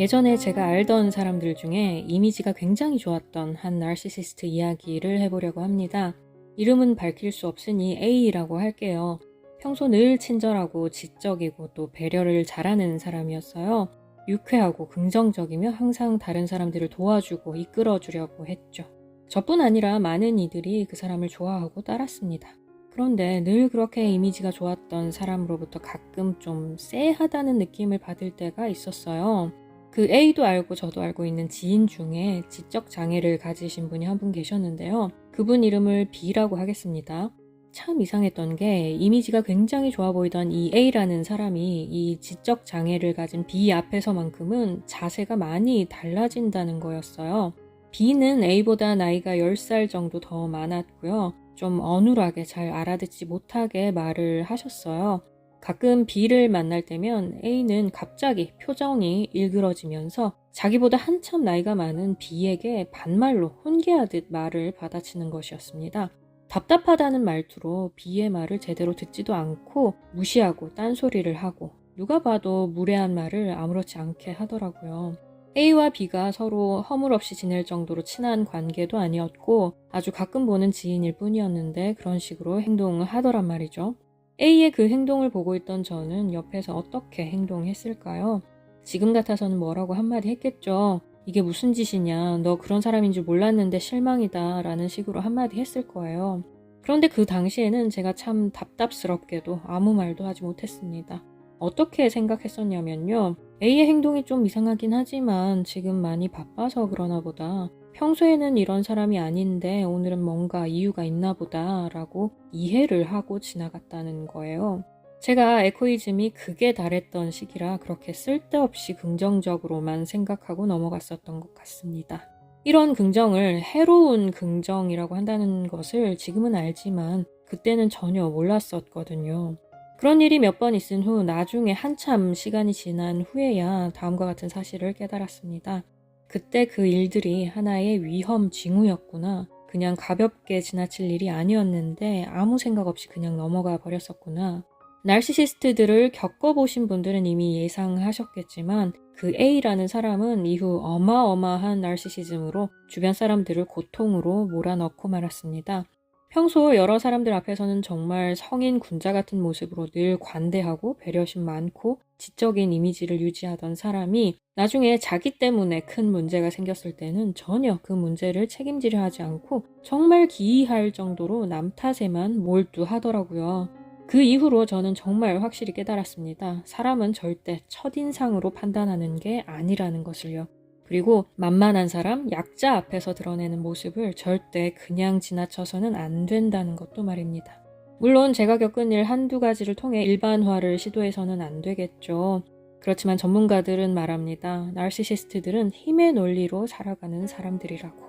예전에 제가 알던 사람들 중에 이미지가 굉장히 좋았던 한 나르시시스트 이야기를 해보려고 합니다. 이름은 밝힐 수 없으니 A라고 할게요. 평소 늘 친절하고 지적이고 또 배려를 잘하는 사람이었어요. 유쾌하고 긍정적이며 항상 다른 사람들을 도와주고 이끌어주려고 했죠. 저뿐 아니라 많은 이들이 그 사람을 좋아하고 따랐습니다. 그런데 늘 그렇게 이미지가 좋았던 사람으로부터 가끔 좀 쎄하다는 느낌을 받을 때가 있었어요. 그 A도 알고 저도 알고 있는 지인 중에 지적 장애를 가지신 분이 한 분 계셨는데요. 그분 이름을 B라고 하겠습니다. 참 이상했던 게 이미지가 굉장히 좋아 보이던 이 A라는 사람이 이 지적 장애를 가진 B 앞에서만큼은 자세가 많이 달라진다는 거였어요. B는 A보다 나이가 10살 정도 더 많았고요. 좀 어눌하게 잘 알아듣지 못하게 말을 하셨어요. 가끔 B를 만날 때면 A는 갑자기 표정이 일그러지면서 자기보다 한참 나이가 많은 B에게 반말로 훈계하듯 말을 받아치는 것이었습니다. 답답하다는 말투로 B의 말을 제대로 듣지도 않고 무시하고 딴소리를 하고 누가 봐도 무례한 말을 아무렇지 않게 하더라고요. A와 B가 서로 허물없이 지낼 정도로 친한 관계도 아니었고 아주 가끔 보는 지인일 뿐이었는데 그런 식으로 행동을 하더란 말이죠. A의 그 행동을 보고 있던 저는 옆에서 어떻게 행동했을까요? 지금 같아서는 뭐라고 한마디 했겠죠. 이게 무슨 짓이냐. 너 그런 사람인 줄 몰랐는데 실망이다. 라는 식으로 한마디 했을 거예요. 그런데 그 당시에는 제가 참 답답스럽게도 아무 말도 하지 못했습니다. 어떻게 생각했었냐면요. A의 행동이 좀 이상하긴 하지만 지금 많이 바빠서 그러나 보다. 평소에는 이런 사람이 아닌데 오늘은 뭔가 이유가 있나 보다라고 이해를 하고 지나갔다는 거예요. 제가 에코이즘이 극에 달했던 시기라 그렇게 쓸데없이 긍정적으로만 생각하고 넘어갔었던 것 같습니다. 이런 긍정을 해로운 긍정이라고 한다는 것을 지금은 알지만 그때는 전혀 몰랐었거든요. 그런 일이 몇 번 있은 후 나중에 한참 시간이 지난 후에야 다음과 같은 사실을 깨달았습니다. 그때 그 일들이 하나의 위험 징후였구나. 그냥 가볍게 지나칠 일이 아니었는데 아무 생각 없이 그냥 넘어가 버렸었구나. 날시시스트들을 겪어보신 분들은 이미 예상하셨겠지만 그 A라는 사람은 이후 어마어마한 날시시즘으로 주변 사람들을 고통으로 몰아넣고 말았습니다. 평소 여러 사람들 앞에서는 정말 성인 군자 같은 모습으로 늘 관대하고 배려심 많고 지적인 이미지를 유지하던 사람이 나중에 자기 때문에 큰 문제가 생겼을 때는 전혀 그 문제를 책임지려 하지 않고 정말 기이할 정도로 남 탓에만 몰두하더라고요. 그 이후로 저는 정말 확실히 깨달았습니다. 사람은 절대 첫인상으로 판단하는 게 아니라는 것을요. 그리고 만만한 사람, 약자 앞에서 드러내는 모습을 절대 그냥 지나쳐서는 안 된다는 것도 말입니다. 물론 제가 겪은 일 한두 가지를 통해 일반화를 시도해서는 안 되겠죠. 그렇지만 전문가들은 말합니다. 나르시시스트들은 힘의 논리로 살아가는 사람들이라고.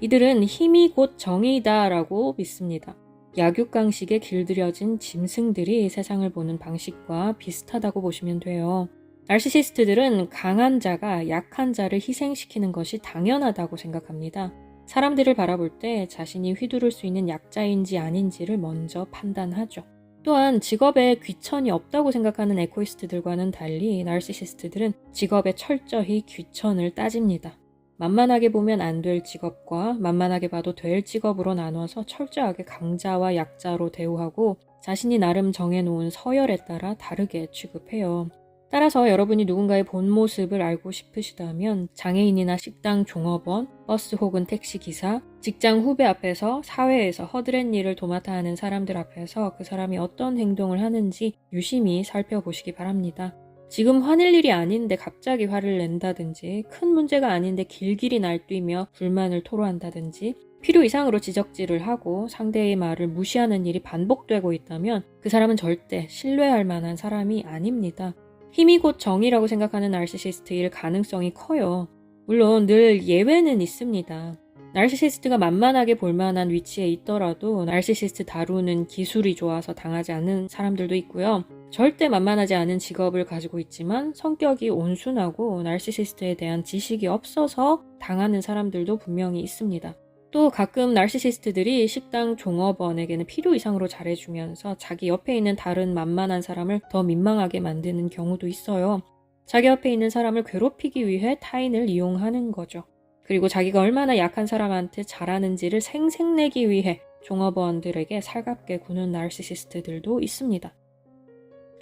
이들은 힘이 곧 정의다라고 믿습니다. 약육강식에 길들여진 짐승들이 세상을 보는 방식과 비슷하다고 보시면 돼요. 나르시시스트들은 강한 자가 약한 자를 희생시키는 것이 당연하다고 생각합니다. 사람들을 바라볼 때 자신이 휘두를 수 있는 약자인지 아닌지를 먼저 판단하죠. 또한 직업에 귀천이 없다고 생각하는 에코이스트들과는 달리 나르시시스트들은 직업에 철저히 귀천을 따집니다. 만만하게 보면 안 될 직업과 만만하게 봐도 될 직업으로 나누어서 철저하게 강자와 약자로 대우하고 자신이 나름 정해놓은 서열에 따라 다르게 취급해요. 따라서 여러분이 누군가의 본 모습을 알고 싶으시다면 장애인이나 식당 종업원, 버스 혹은 택시 기사, 직장 후배 앞에서 사회에서 허드렛 일을 도맡아 하는 사람들 앞에서 그 사람이 어떤 행동을 하는지 유심히 살펴보시기 바랍니다. 지금 화낼 일이 아닌데 갑자기 화를 낸다든지 큰 문제가 아닌데 길길이 날뛰며 불만을 토로한다든지 필요 이상으로 지적질을 하고 상대의 말을 무시하는 일이 반복되고 있다면 그 사람은 절대 신뢰할 만한 사람이 아닙니다. 힘이 곧 정의라고 생각하는 나르시시스트일 가능성이 커요. 물론 늘 예외는 있습니다. 나르시시스트가 만만하게 볼만한 위치에 있더라도 나르시시스트 다루는 기술이 좋아서 당하지 않는 사람들도 있고요. 절대 만만하지 않은 직업을 가지고 있지만 성격이 온순하고 나르시시스트에 대한 지식이 없어서 당하는 사람들도 분명히 있습니다. 또 가끔 나르시시스트들이 식당 종업원에게는 필요 이상으로 잘해주면서 자기 옆에 있는 다른 만만한 사람을 더 민망하게 만드는 경우도 있어요. 자기 옆에 있는 사람을 괴롭히기 위해 타인을 이용하는 거죠. 그리고 자기가 얼마나 약한 사람한테 잘하는지를 생색내기 위해 종업원들에게 살갑게 구는 나르시시스트들도 있습니다.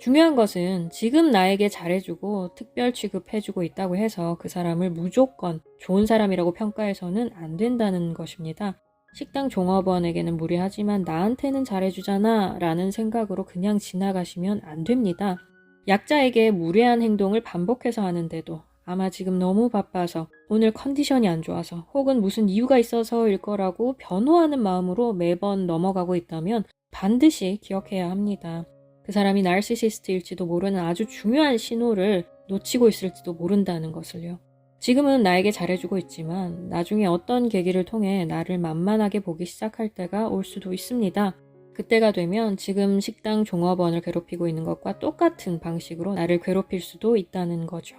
중요한 것은 지금 나에게 잘해주고 특별 취급해주고 있다고 해서 그 사람을 무조건 좋은 사람이라고 평가해서는 안 된다는 것입니다. 식당 종업원에게는 무례하지만 나한테는 잘해주잖아 라는 생각으로 그냥 지나가시면 안 됩니다. 약자에게 무례한 행동을 반복해서 하는데도 아마 지금 너무 바빠서 오늘 컨디션이 안 좋아서 혹은 무슨 이유가 있어서일 거라고 변호하는 마음으로 매번 넘어가고 있다면 반드시 기억해야 합니다. 그 사람이 나르시시스트일지도 모르는 아주 중요한 신호를 놓치고 있을지도 모른다는 것을요. 지금은 나에게 잘해주고 있지만 나중에 어떤 계기를 통해 나를 만만하게 보기 시작할 때가 올 수도 있습니다. 그때가 되면 지금 식당 종업원을 괴롭히고 있는 것과 똑같은 방식으로 나를 괴롭힐 수도 있다는 거죠.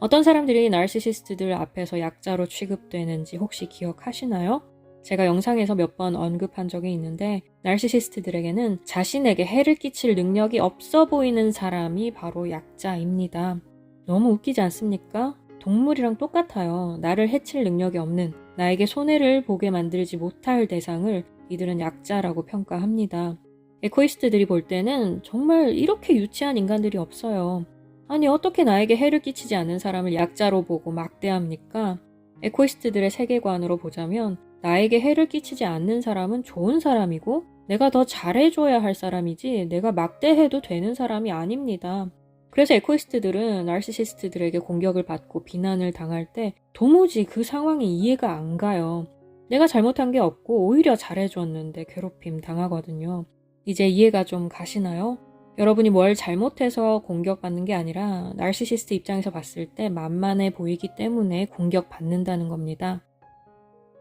어떤 사람들이 나르시시스트들 앞에서 약자로 취급되는지 혹시 기억하시나요? 제가 영상에서 몇 번 언급한 적이 있는데 나르시시스트들에게는 자신에게 해를 끼칠 능력이 없어 보이는 사람이 바로 약자입니다. 너무 웃기지 않습니까? 동물이랑 똑같아요. 나를 해칠 능력이 없는, 나에게 손해를 보게 만들지 못할 대상을 이들은 약자라고 평가합니다. 에코이스트들이 볼 때는 정말 이렇게 유치한 인간들이 없어요. 아니, 어떻게 나에게 해를 끼치지 않는 사람을 약자로 보고 막대합니까? 에코이스트들의 세계관으로 보자면 나에게 해를 끼치지 않는 사람은 좋은 사람이고 내가 더 잘해줘야 할 사람이지 내가 막대해도 되는 사람이 아닙니다. 그래서 에코이스트들은 나르시시스트들에게 공격을 받고 비난을 당할 때 도무지 그 상황이 이해가 안 가요. 내가 잘못한 게 없고 오히려 잘해줬는데 괴롭힘 당하거든요. 이제 이해가 좀 가시나요? 여러분이 뭘 잘못해서 공격받는 게 아니라 나르시시스트 입장에서 봤을 때 만만해 보이기 때문에 공격받는다는 겁니다.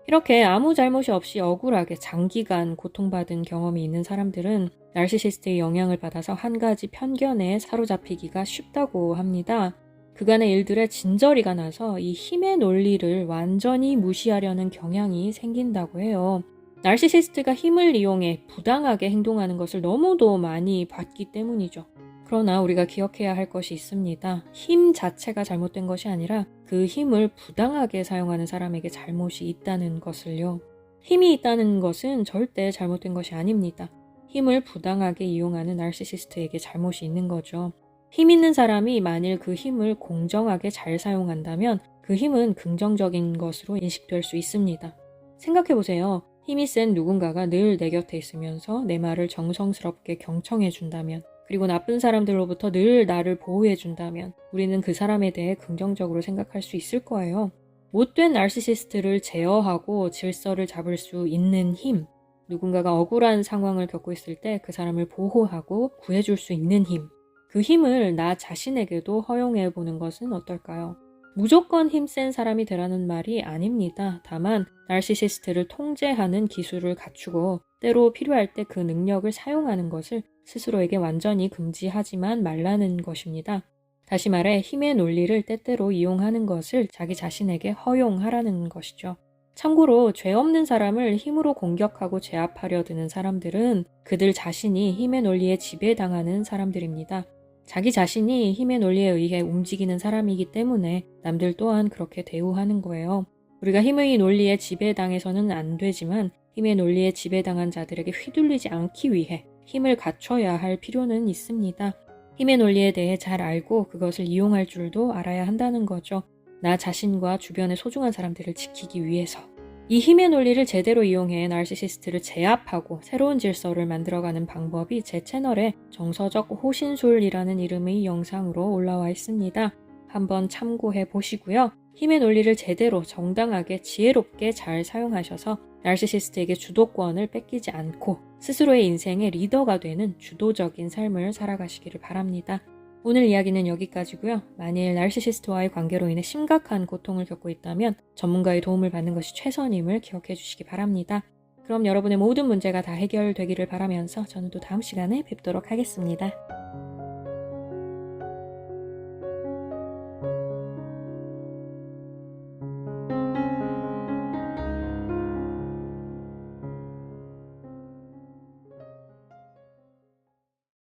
이렇게 아무 잘못이 없이 억울하게 장기간 고통받은 경험이 있는 사람들은 나르시시스트의 영향을 받아서 한 가지 편견에 사로잡히기가 쉽다고 합니다. 그간의 일들에 진저리가 나서 이 힘의 논리를 완전히 무시하려는 경향이 생긴다고 해요. 나르시시스트가 힘을 이용해 부당하게 행동하는 것을 너무도 많이 봤기 때문이죠. 그러나 우리가 기억해야 할 것이 있습니다. 힘 자체가 잘못된 것이 아니라 그 힘을 부당하게 사용하는 사람에게 잘못이 있다는 것을요. 힘이 있다는 것은 절대 잘못된 것이 아닙니다. 힘을 부당하게 이용하는 나르시시스트에게 잘못이 있는 거죠. 힘 있는 사람이 만일 그 힘을 공정하게 잘 사용한다면 그 힘은 긍정적인 것으로 인식될 수 있습니다. 생각해 보세요. 힘이 센 누군가가 늘 내 곁에 있으면서 내 말을 정성스럽게 경청해 준다면 그리고 나쁜 사람들로부터 늘 나를 보호해준다면 우리는 그 사람에 대해 긍정적으로 생각할 수 있을 거예요. 못된 나르시시스트를 제어하고 질서를 잡을 수 있는 힘, 누군가가 억울한 상황을 겪고 있을 때 그 사람을 보호하고 구해줄 수 있는 힘, 그 힘을 나 자신에게도 허용해 보는 것은 어떨까요? 무조건 힘센 사람이 되라는 말이 아닙니다. 다만 나르시시스트를 통제하는 기술을 갖추고 때로 필요할 때 그 능력을 사용하는 것을 스스로에게 완전히 금지하지만 말라는 것입니다. 다시 말해 힘의 논리를 때때로 이용하는 것을 자기 자신에게 허용하라는 것이죠. 참고로 죄 없는 사람을 힘으로 공격하고 제압하려 드는 사람들은 그들 자신이 힘의 논리에 지배당하는 사람들입니다. 자기 자신이 힘의 논리에 의해 움직이는 사람이기 때문에 남들 또한 그렇게 대우하는 거예요. 우리가 힘의 논리에 지배당해서는 안 되지만 힘의 논리에 지배당한 자들에게 휘둘리지 않기 위해 힘을 갖춰야 할 필요는 있습니다. 힘의 논리에 대해 잘 알고 그것을 이용할 줄도 알아야 한다는 거죠. 나 자신과 주변의 소중한 사람들을 지키기 위해서. 이 힘의 논리를 제대로 이용해 나르시시스트를 제압하고 새로운 질서를 만들어가는 방법이 제 채널에 정서적 호신술이라는 이름의 영상으로 올라와 있습니다. 한번 참고해 보시고요. 힘의 논리를 제대로 정당하게 지혜롭게 잘 사용하셔서 나르시시스트에게 주도권을 뺏기지 않고 스스로의 인생의 리더가 되는 주도적인 삶을 살아가시기를 바랍니다. 오늘 이야기는 여기까지고요. 만일 나르시시스트와의 관계로 인해 심각한 고통을 겪고 있다면 전문가의 도움을 받는 것이 최선임을 기억해 주시기 바랍니다. 그럼 여러분의 모든 문제가 다 해결되기를 바라면서 저는 또 다음 시간에 뵙도록 하겠습니다.